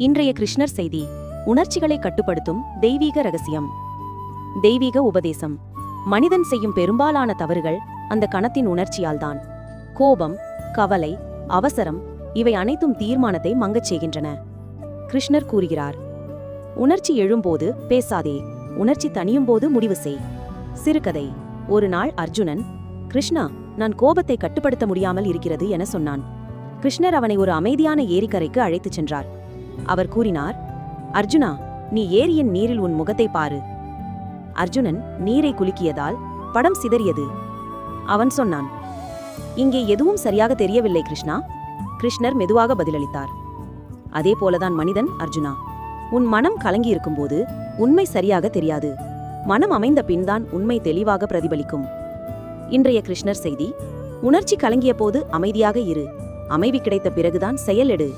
இன்றைய கிருஷ்ணர் செய்தி. உணர்ச்சிகளை கட்டுப்படுத்தும் தெய்வீக ரகசியம். தெய்வீக உபதேசம். மனிதன் செய்யும் பெரும்பாலான தவறுகள் அந்த கணத்தின் உணர்ச்சியால்தான். கோபம் கவலை அவசரம் இவை அனைத்தும் தீர்மானத்தை மங்கச் செய்கின்றன. கிருஷ்ணர் கூறுகிறார் உணர்ச்சி எழும்போது பேசாதே. உணர்ச்சி தனியும் போது முடிவு செய். சிறுகதை. ஒரு நாள் அர்ஜுனன் கிருஷ்ணா நான் கோபத்தை கட்டுப்படுத்த முடியாமல் இருக்கிறது என சொன்னான். கிருஷ்ணர் அவனை ஒரு அமைதியான ஏரிக்கரைக்கு அழைத்துச் சென்றார். அவர் கூறினார் அர்ஜுனா நீ ஏரியின் நீரில் உன் முகத்தை பாரு. அர்ஜுனன் நீரை குலுக்கியதால் படம் சிதறியது. அவன் சொன்னான் இங்கே எதுவும் சரியாக தெரியவில்லை கிருஷ்ணா. கிருஷ்ணர் மெதுவாக பதிலளித்தார் அதே போலதான் மனிதன் அர்ஜுனா. உன் மனம் கலங்கியிருக்கும்போது உண்மை சரியாக தெரியாது. மனம் அமைந்த பின்தான் உண்மை தெளிவாக பிரதிபலிக்கும். இன்றைய கிருஷ்ணர் செய்தி உணர்ச்சி கலங்கிய போது அமைதியாக இரு. அமைதி கிடைத்த பிறகுதான் செயல் எடு.